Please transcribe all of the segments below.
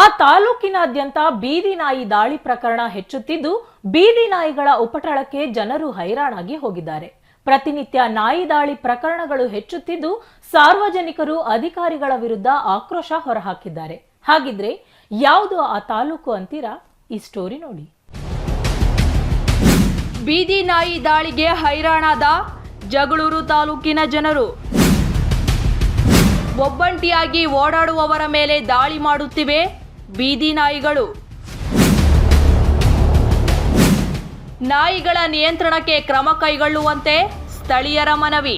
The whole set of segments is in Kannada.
ಆ ತಾಲೂಕಿನಾದ್ಯಂತ ಬೀದಿ ನಾಯಿ ದಾಳಿ ಪ್ರಕರಣ ಹೆಚ್ಚುತ್ತಿದ್ದು, ಬೀದಿ ನಾಯಿಗಳ ಉಪಟಳಕ್ಕೆ ಜನರು ಹೈರಾಣಾಗಿ ಹೋಗಿದ್ದಾರೆ. ಪ್ರತಿನಿತ್ಯ ನಾಯಿ ದಾಳಿ ಪ್ರಕರಣಗಳು ಹೆಚ್ಚುತ್ತಿದ್ದು, ಸಾರ್ವಜನಿಕರು ಅಧಿಕಾರಿಗಳ ವಿರುದ್ಧ ಆಕ್ರೋಶ ಹೊರಹಾಕಿದ್ದಾರೆ. ಹಾಗಿದ್ರೆ ಯಾವುದು ಆ ತಾಲೂಕು ಅಂತೀರಾ? ಈ ಸ್ಟೋರಿ ನೋಡಿ. ಬೀದಿ ನಾಯಿ ದಾಳಿಗೆ ಹೈರಾಣಾದ ಜಗಳೂರು ತಾಲೂಕಿನ ಜನರು. ಒಬ್ಬಂಟಿಯಾಗಿ ಓಡಾಡುವವರ ಮೇಲೆ ದಾಳಿ ಮಾಡುತ್ತಿವೆ. ಬೀದಿ ನಾಯಿಗಳು. ನಾಯಿಗಳ ನಿಯಂತ್ರಣಕ್ಕೆ ಕ್ರಮ ಕೈಗೊಳ್ಳುವಂತೆ ಸ್ಥಳೀಯರ ಮನವಿ.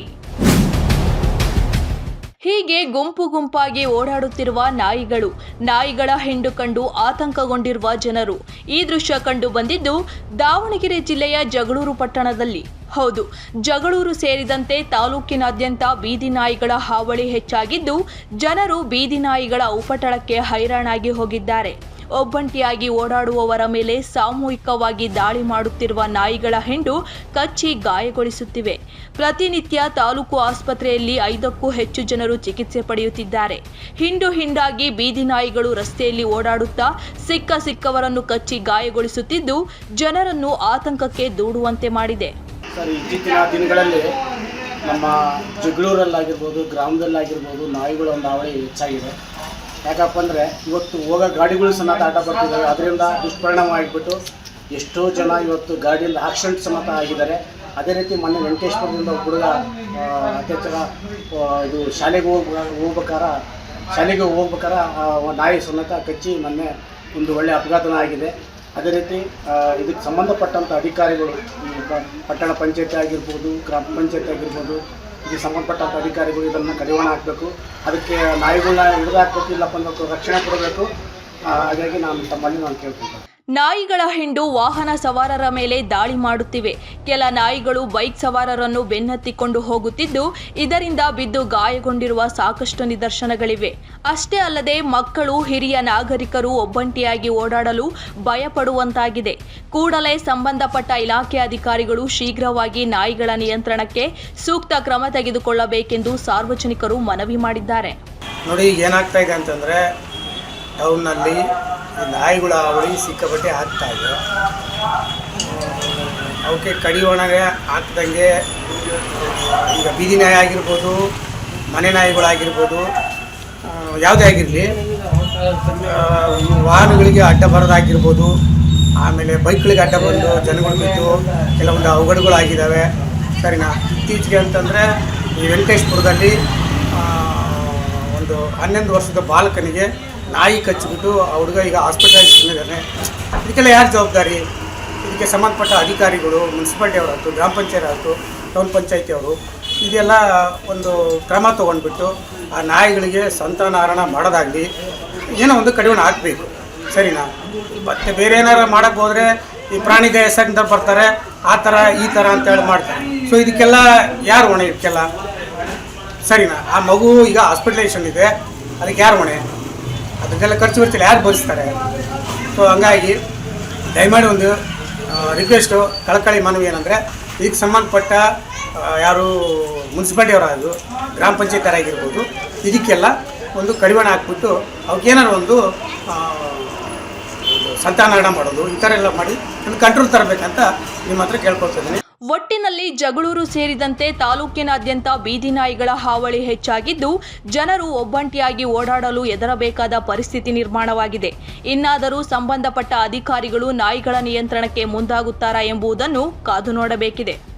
ಹೀಗೆ ಗುಂಪು ಗುಂಪಾಗಿ ಓಡಾಡುತ್ತಿರುವ ನಾಯಿಗಳು, ನಾಯಿಗಳ ಹಿಂಡು ಕಂಡು ಆತಂಕಗೊಂಡಿರುವ ಜನರು. ಈ ದೃಶ್ಯ ಕಂಡು ಬಂದಿದ್ದು ದಾವಣಗೆರೆ ಜಿಲ್ಲೆಯ ಜಗಳೂರು ಪಟ್ಟಣದಲ್ಲಿ. ಹೌದು, ಜಗಳೂರು ಸೇರಿದಂತೆ ತಾಲೂಕಿನಾದ್ಯಂತ ಬೀದಿ ನಾಯಿಗಳ ಹಾವಳಿ ಹೆಚ್ಚಾಗಿದ್ದು, ಜನರು ಬೀದಿ ನಾಯಿಗಳ ಉಪಟಳಕ್ಕೆ ಹೈರಾಣಾಗಿ ಹೋಗಿದ್ದಾರೆ. ಒಬ್ಬಂಟಿಯಾಗಿ ಓಡಾಡುವವರ ಮೇಲೆ ಸಾಮೂಹಿಕವಾಗಿ ದಾಳಿ ಮಾಡುತ್ತಿರುವ ನಾಯಿಗಳ ಹಿಂಡು ಕಚ್ಚಿ ಗಾಯಗೊಳಿಸುತ್ತಿವೆ. ಪ್ರತಿನಿತ್ಯ ತಾಲೂಕು ಆಸ್ಪತ್ರೆಯಲ್ಲಿ ಐದಕ್ಕೂ ಹೆಚ್ಚು ಜನರು ಚಿಕಿತ್ಸೆ ಪಡೆಯುತ್ತಿದ್ದಾರೆ. ಹಿಂಡು ಹಿಂಡಾಗಿ ಬೀದಿ ನಾಯಿಗಳು ರಸ್ತೆಯಲ್ಲಿ ಓಡಾಡುತ್ತಾ ಸಿಕ್ಕ ಸಿಕ್ಕವರನ್ನು ಕಚ್ಚಿ ಗಾಯಗೊಳಿಸುತ್ತಿದ್ದು, ಜನರನ್ನು ಆತಂಕಕ್ಕೆ ದೂಡುವಂತೆ ಮಾಡಿದೆ. ಇತ್ತೀಚಿನ ದಿನಗಳಲ್ಲಿ ನಮ್ಮ ಜಗಳೂರಲ್ಲಾಗಿರ್ಬೋದು, ಗ್ರಾಮದಲ್ಲಾಗಿರ್ಬೋದು ನಾಯಿಗಳ ಒಂದು ಹಾವಳಿ ಹೆಚ್ಚಾಗಿದೆ. ಯಾಕಪ್ಪ ಅಂದರೆ ಇವತ್ತು ಹೋಗೋ ಗಾಡಿಗಳು ಸಮೇತ ಆಟ ಬರ್ತಿದ್ದಾವೆ. ಅದರಿಂದ ದುಷ್ಪರಿಣಾಮ ಆಗಿಬಿಟ್ಟು ಎಷ್ಟೋ ಜನ ಇವತ್ತು ಗಾಡಿಯಲ್ಲಿ ಆಕ್ಸಿಡೆಂಟ್ ಸಮೇತ ಆಗಿದ್ದಾರೆ. ಅದೇ ರೀತಿ ಮೊನ್ನೆ ವೆಂಕಟೇಶ್ವರದಿಂದ ಹುಡುಗ ಅತ್ಯಾಚಾರ ಇದು ಶಾಲೆಗೆ ಹೋಗ್, ಹೋಗ್ಬೇಕಾರ, ಶಾಲೆಗೆ ಹೋಗ್ಬೇಕಾರ ನಾಯಿ ಸಮೇತ ಕಚ್ಚಿ ಮೊನ್ನೆ ಒಂದು ಒಳ್ಳೆಯ ಅಪಘಾತನ ಆಗಿದೆ. ಅದೇ ರೀತಿ ಇದಕ್ಕೆ ಸಂಬಂಧಪಟ್ಟಂಥ ಅಧಿಕಾರಿಗಳು ಪಟ್ಟಣ ಪಂಚಾಯತಿ ಆಗಿರ್ಬೋದು, ಗ್ರಾಮ ಪಂಚಾಯತಿ ಆಗಿರ್ಬೋದು ಇದಕ್ಕೆ ಸಂಬಂಧಪಟ್ಟಂಥ ಅಧಿಕಾರಿಗಳು ಇದನ್ನು ಕಡಿವಾಣ ಹಾಕಬೇಕು. ಅದಕ್ಕೆ ನಾಯಿಗಳನ್ನ ಹಿಡಿದು ಹಾಕಬೇಕು, ಇಲ್ಲಪ್ಪ ರಕ್ಷಣೆ ಕೊಡಬೇಕು. ಹಾಗಾಗಿ ನಾನು ತಮ್ಮಲ್ಲಿ ನಾನು ಕೇಳ್ತೀನಿ ನಾಯಿಗಳ ಹಿಂಡು ವಾಹನ ಸವಾರರ ಮೇಲೆ ದಾಳಿ ಮಾಡುತ್ತಿವೆ. ಕೆಲ ನಾಯಿಗಳು ಬೈಕ್ ಸವಾರರನ್ನು ಬೆನ್ನತ್ತಿಕೊಂಡು ಹೋಗುತ್ತಿದ್ದು, ಇದರಿಂದ ಬಿದ್ದು ಗಾಯಗೊಂಡಿರುವ ಸಾಕಷ್ಟು ನಿದರ್ಶನಗಳಿವೆ. ಅಷ್ಟೇ ಅಲ್ಲದೆ, ಮಕ್ಕಳು, ಹಿರಿಯ ನಾಗರಿಕರು ಒಬ್ಬಂಟಿಯಾಗಿ ಓಡಾಡಲು ಭಯಪಡುವಂತಾಗಿದೆ. ಕೂಡಲೇ ಸಂಬಂಧಪಟ್ಟ ಇಲಾಖೆ ಅಧಿಕಾರಿಗಳು ಶೀಘ್ರವಾಗಿ ನಾಯಿಗಳ ನಿಯಂತ್ರಣಕ್ಕೆ ಸೂಕ್ತ ಕ್ರಮ ತೆಗೆದುಕೊಳ್ಳಬೇಕೆಂದು ಸಾರ್ವಜನಿಕರು ಮನವಿ ಮಾಡಿದ್ದಾರೆ. ನೋಡಿ, ಏನಾಗ್ತಾ ಇದೆ ಅಂತಂದರೆ ಟೌನ್ನಲ್ಲಿ ನಾಯಿಗಳ ಅವಳಿ ಸಿಕ್ಕಾಪಟ್ಟೆ ಹಾಕ್ತಾಯಿದ್ರು ಅವಕ್ಕೆ ಕಡಿವಣಗೆ ಹಾಕ್ದಂಗೆ ಈಗ ಬೀದಿ ನಾಯಿ ಆಗಿರ್ಬೋದು, ಮನೆ ನಾಯಿಗಳಾಗಿರ್ಬೋದು ಯಾವುದೇ ಆಗಿರಲಿ ವಾಹನಗಳಿಗೆ ಅಡ್ಡ ಬರೋದಾಗಿರ್ಬೋದು, ಆಮೇಲೆ ಬೈಕ್ಗಳಿಗೆ ಅಡ್ಡ ಬಂದು ಜನಗಳು ಬಿದ್ದು ಕೆಲವೊಂದು ಅವಘಡಗಳಾಗಿದ್ದಾವೆ. ಸರಿನಾ? ಇತ್ತೀಚೆಗೆ ಅಂತಂದರೆ ಈ ವೆಂಕಟೇಶ್ಪುರದಲ್ಲಿ ಒಂದು ಹನ್ನೊಂದು ವರ್ಷದ ಬಾಲಕನಿಗೆ ನಾಯಿ ಕಚ್ಚಿಬಿಟ್ಟು ಆ ಹುಡುಗ ಈಗ ಹಾಸ್ಪಿಟಲೈಸ್ ಬಂದಿದ್ದಾನೆ. ಇದಕ್ಕೆಲ್ಲ ಯಾರು ಜವಾಬ್ದಾರಿ? ಇದಕ್ಕೆ ಸಂಬಂಧಪಟ್ಟ ಅಧಿಕಾರಿಗಳು ಮುನ್ಸಿಪಾಲ್ಟಿ ಅವರಾಯ್ತು, ಗ್ರಾಮ ಪಂಚಾಯತ್ ಆಯಿತು ಟೌನ್ ಪಂಚಾಯತಿ ಅವರು ಇದೆಲ್ಲ ಒಂದು ಕ್ರಮ ತೊಗೊಂಡ್ಬಿಟ್ಟು ಆ ನಾಯಿಗಳಿಗೆ ಸಂತಾನಹರಣ ಮಾಡೋದಾಗಲಿ ಏನೋ ಒಂದು ಕಡಿವಾಣ ಹಾಕಬೇಕು. ಸರಿನಾ? ಮತ್ತು ಬೇರೆ ಏನಾರು ಮಾಡೋಕ್ಕೆ ಹೋದರೆ ಈ ಪ್ರಾಣಿ ಸಂಘದವ್ರು ಬರ್ತಾರೆ, ಆ ಥರ ಈ ಥರ ಅಂತೇಳಿ ಮಾಡ್ತಾರೆ. ಸೊ ಇದಕ್ಕೆಲ್ಲ ಯಾರು ಹೊಣೆ ಇದಕ್ಕೆಲ್ಲ? ಸರಿನಾ? ಆ ಮಗು ಈಗ ಹಾಸ್ಪಿಟಲೈಸೇಷನ್ ಇದೆ, ಅದಕ್ಕೆ ಯಾರು ಹೊಣೆ? ಅದಕ್ಕೆಲ್ಲ ಖರ್ಚು ಬರ್ತಿಲ್ಲ ಯಾರು ಭರಿಸ್ತಾರೆ ಸೊ ಹಂಗಾಗಿ ದಯಮಾಡಿ ಒಂದು ರಿಕ್ವೆಸ್ಟು ಕಳಕಳಿ ಮನವಿ ಏನಂದರೆ ಇದಕ್ಕೆ ಸಂಬಂಧಪಟ್ಟ ಯಾರು ಮುನ್ಸಿಪಾಲ್ಟಿ ಅವರಾದ್ರು ಗ್ರಾಮ ಪಂಚಾಯತ್ ಆಗಿರ್ಬೋದು ಇದಕ್ಕೆಲ್ಲ ಒಂದು ಕಡಿವಾಣ ಹಾಕ್ಬಿಟ್ಟು ಆ, ಒಂದು ಸಂತಾನಹರಣ ಮಾಡೋದು ಈ ಥರ ಎಲ್ಲ ಮಾಡಿ ಒಂದು ಕಂಟ್ರೋಲ್ ತರಬೇಕಂತ ನಿಮ್ಮ ಹತ್ರ ಕೇಳ್ಕೊಳ್ತಿದ್ದೀನಿ ಒಟ್ಟಿನಲ್ಲಿ ಜಗಳೂರು ಸೇರಿದಂತೆ ತಾಲೂಕಿನಾದ್ಯಂತ ಬೀದಿ ನಾಯಿಗಳ ಹಾವಳಿ ಹೆಚ್ಚಾಗಿದ್ದು, ಜನರು ಒಬ್ಬಂಟಿಯಾಗಿ ಓಡಾಡಲು ಎದರಬೇಕಾದ ಪರಿಸ್ಥಿತಿ ನಿರ್ಮಾಣವಾಗಿದೆ. ಇನ್ನಾದರೂ ಸಂಬಂಧಪಟ್ಟ ಅಧಿಕಾರಿಗಳು ನಾಯಿಗಳ ನಿಯಂತ್ರಣಕ್ಕೆ ಮುಂದಾಗುತ್ತಾರಾ ಎಂಬುದನ್ನು ಕಾದು ನೋಡಬೇಕಿದೆ.